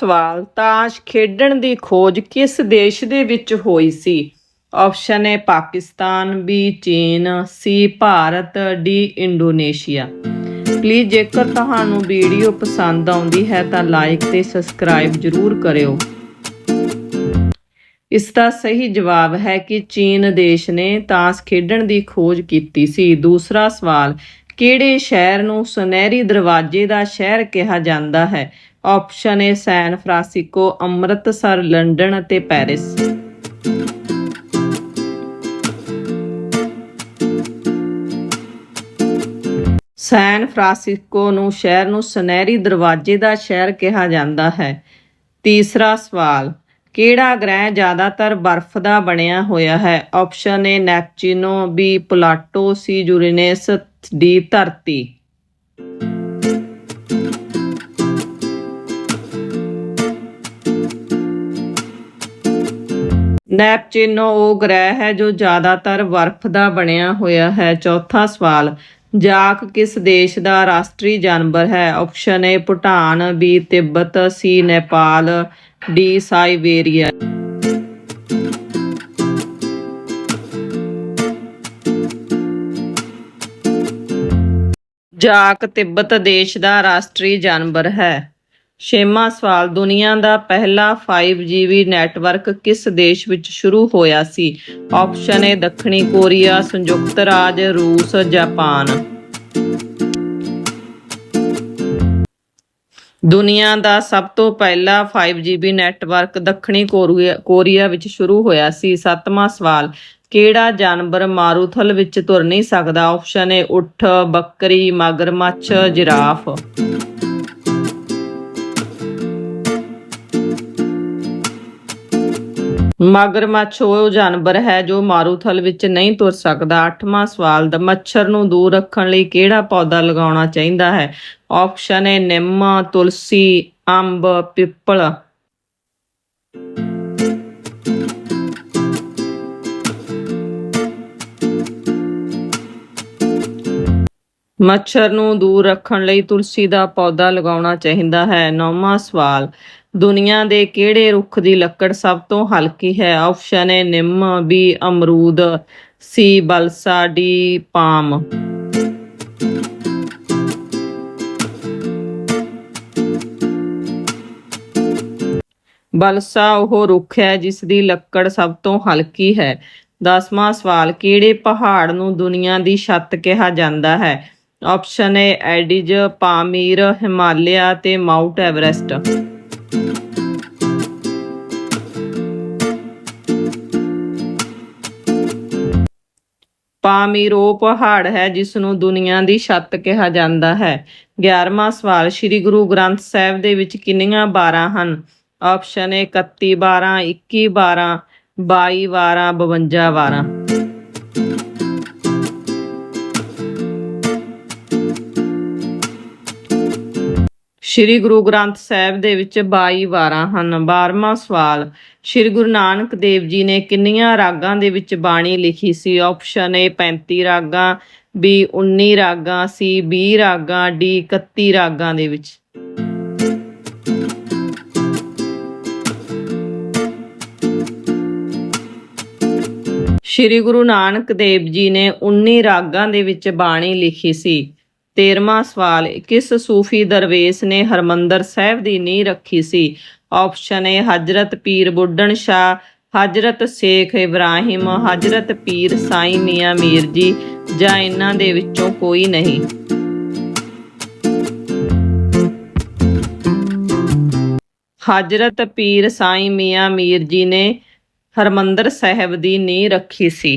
ਸਵਾਲ, ਤਾਸ਼ ਖੇਡਣ ਦੀ ਖੋਜ ਕਿਸ ਦੇਸ਼ ਦੇ ਵਿੱਚ ਹੋਈ ਸੀ? ਆਪਸ਼ਨ ਏ ਪਾਕਿਸਤਾਨ ਬੀ ਚੀਨ C Bharat D Indonesia. Please ਜੇਕਰ ਤੁਹਾਨੂੰ ਵੀਡੀਓ ਪਸੰਦ ਆਉਂਦੀ ਹੈ, ਤਾਂ ਲਾਈਕ ਤੇ ਸਬਸਕ੍ਰਾਈਬ ਜ਼ਰੂਰ ਕਰਿਓ। ਇਸ ਦਾ ਸਹੀ ਜਵਾਬ ਹੈ ਕਿ ਚੀਨ ਦੇਸ਼ ਨੇ ਤਾਸ਼ ਖੇਡਣ ਦੀ ਖੋਜ ਕੀਤੀ ਸੀ। ਦੂਸਰਾ ਸਵਾਲ, ਕਿਹੜੇ ਸ਼ਹਿਰ ਨੂੰ ਸੁਨਹਿਰੀ ਦਰਵਾਜ਼ੇ ਦਾ ਸ਼ਹਿਰ ਕਿਹਾ ਜਾਂਦਾ ਹੈ? Option A San Francisco Amritsar London ਅਤੇ ਪੈਰਿਸ ਸੈਨ ਫਰਾਂਸਿਸਕੋ ਨੂੰ ਸ਼ਹਿਰ ਨੂੰ ਸੁਨਹਿਰੀ ਦਰਵਾਜ਼ੇ ਦਾ ਸ਼ਹਿਰ ਕਿਹਾ ਜਾਂਦਾ ਹੈ। ਤੀਸਰਾ ਸਵਾਲ, ਕਿਹੜਾ ਗ੍ਰਹਿ ਜ਼ਿਆਦਾਤਰ ਬਰਫ਼ ਦਾ ਬਣਿਆ ਹੋਇਆ ਹੈ? Option A Neptune B Pluto C Uranus D ਧਰਤੀ। ਨੈਪਚੂਨੋ ਉਹ ਗ੍ਰਹਿ ਹੈ ਜੋ ਜ਼ਿਆਦਾਤਰ ਬਰਫ਼ ਦਾ ਬਣਿਆ ਹੋਇਆ ਹੈ। ਚੌਥਾ ਸਵਾਲ, ਜਾਕ ਕਿਸ ਦੇਸ਼ ਦਾ ਰਾਸ਼ਟਰੀ ਜਾਨਵਰ ਹੈ? Option A, Bhutan, B, Tibet, C, Nepal, D Siberia York Tibet ਦੇਸ਼ ਦਾ ਰਾਸ਼ਟਰੀ ਜਾਨਵਰ ਹੈ। ਛੇਵਾਂ ਸਵਾਲ, ਦੁਨੀਆ ਦਾ ਪਹਿਲਾ 5G ਨੈਟਵਰਕ ਕਿਸ ਦੇਸ਼ ਵਿੱਚ ਸ਼ੁਰੂ ਹੋਇਆ ਸੀ? ਆਪਸ਼ਨ ਏ ਦੱਖਣੀ ਕੋਰੀਆ, ਸੰਯੁਕਤ ਰਾਜ, ਰੂਸ, ਜਾਪਾਨ। ਦੁਨੀਆ ਦਾ ਸਭ ਤੋਂ ਪਹਿਲਾ 5G ਨੈਟਵਰਕ ਦੱਖਣੀ ਕੋਰੀਆ ਕੋਰੀਆ ਵਿੱਚ ਸ਼ੁਰੂ ਹੋਇਆ ਸੀ। ਸੱਤਵਾਂ ਸਵਾਲ, ਕਿਹੜਾ ਜਾਨਵਰ ਮਾਰੂਥਲ ਵਿੱਚ ਤੁਰ ਨਹੀਂ ਸਕਦਾ? ਆਪਸ਼ਨ ਏ ਉੱਠ, ਬੱਕਰੀ, ਮਗਰਮੱਛ, ਜਿਰਾਫ। ਮਗਰਮੱਛ ਉਹ ਜਾਨਵਰ ਹੈ ਜੋ ਮਾਰੂਥਲ ਵਿੱਚ ਨਹੀਂ ਤੁਰ ਸਕਦਾ। ਅੱਠਵਾਂ ਸਵਾਲ, ਦਾ ਮੱਛਰ ਨੂੰ ਦੂਰ ਰੱਖਣ ਲਈ ਕਿਹੜਾ ਪੌਦਾ ਲਗਾਉਣਾ ਚਾਹੀਦਾ ਹੈ? ਆਪਸ਼ਨ ਹੈ ਨਿੰਮ, ਤੁਲਸੀ, ਅੰਬ, ਪਿੱਪਲ। ਮੱਛਰ ਨੂੰ ਦੂਰ ਰੱਖਣ ਲਈ ਤੁਲਸੀ ਦਾ ਪੌਦਾ ਲਗਾਉਣਾ ਚਾਹੀਦਾ ਹੈ। ਨੌਵਾਂ ਸਵਾਲ, ਦੁਨੀਆ ਦੇ ਕਿਹੜੇ ਰੁੱਖ ਦੀ ਲੱਕੜ ਸਭ ਤੋਂ ਹਲਕੀ ਹੈ? ਆਪਸ਼ਨ ਹੈ ਨਿੰਮ, ਬੀ, ਅਮਰੂਦ, ਸੀ, ਬਲਸਾ, ਡੀ, ਪਾਮ। ਬਲਸਾ ਉਹ ਰੁੱਖ ਹੈ ਜਿਸ ਦੀ ਲੱਕੜ ਸਭ ਤੋਂ ਹਲਕੀ ਹੈ। ਦਸਵਾਂ ਸਵਾਲ, ਕਿਹੜੇ ਪਹਾੜ ਨੂੰ ਦੁਨੀਆ ਦੀ ਛੱਤ ਕਿਹਾ ਜਾਂਦਾ ਹੈ? ਆਪਸ਼ਨ ਏ ਐਡੀਜ, ਪਾਮੀਰ, ਹਿਮਾਲਿਆ ਤੇ ਮਾਊਂਟ ਐਵਰੈਸਟ। ਪਾਮੀਰ ਉਹ ਪਹਾੜ ਹੈ ਜਿਸ ਨੂੰ ਦੁਨੀਆ ਦੀ ਛੱਤ ਕਿਹਾ ਜਾਂਦਾ ਹੈ। 11ਵਾਂ ਸਵਾਲ, ਸ੍ਰੀ ਗੁਰੂ ਗ੍ਰੰਥ ਸਾਹਿਬ ਦੇ ਵਿੱਚ ਕਿੰਨੀਆਂ 12 ਹਨ? ਆਪਸ਼ਨ ਏ 31 12 21 12 22 12 52 12 ਸ਼੍ਰੀ ਗੁਰੂ ਗ੍ਰੰਥ ਸਾਹਿਬ ਦੇ ਵਿੱਚ 22 ਵਾਰਾਂ ਹਨ। 12ਵਾਂ ਸਵਾਲ, ਸ਼੍ਰੀ ਗੁਰੂ ਨਾਨਕ ਦੇਵ ਜੀ ਨੇ ਕਿੰਨੀਆਂ ਰਾਗਾਂ ਦੇ ਵਿੱਚ ਬਾਣੀ ਲਿਖੀ ਸੀ? ਆਪਸ਼ਨ ਏ 35 ਰਾਗਾਂ ਬੀ 19 ਰਾਗਾਂ ਸੀ 20 ਰਾਗਾਂ ਡੀ 31 ਰਾਗਾਂ ਦੇ ਵਿੱਚ। ਸ਼੍ਰੀ ਗੁਰੂ ਨਾਨਕ ਦੇਵ ਜੀ ਨੇ 19 ਰਾਗਾਂ ਦੇ ਵਿੱਚ ਬਾਣੀ ਲਿਖੀ ਸੀ। 13ਵਾਂ ਸਵਾਲ, ਕਿਸ ਸੂਫੀ ਦਰਵੇਸ਼ ਨੇ ਹਰਮੰਦਰ ਸਾਹਿਬ ਦੀ ਨੀਂਹ ਰੱਖੀ ਸੀ? ਆਪਸ਼ਨ ਏ ਹਜ਼ਰਤ ਪੀਰ ਬੁੱਢਣ ਸ਼ਾਹ, ਹਜ਼ਰਤ ਸ਼ੇਖ ਇਬਰਾਹਿਮ, ਹਜ਼ਰਤ ਪੀਰ ਸਾਈਂ ਮੀਆਂ ਮੀਰ ਜੀ, ਜਾਂ ਇਹਨਾਂ ਦੇ ਵਿੱਚੋਂ ਕੋਈ ਨਹੀਂ? ਹਜ਼ਰਤ ਪੀਰ ਸਾਈਂ ਮੀਆਂ ਮੀਰ ਜੀ ਨੇ ਹਰਮੰਦਰ ਸਾਹਿਬ ਦੀ ਨੀਂਹ ਰੱਖੀ ਸੀ।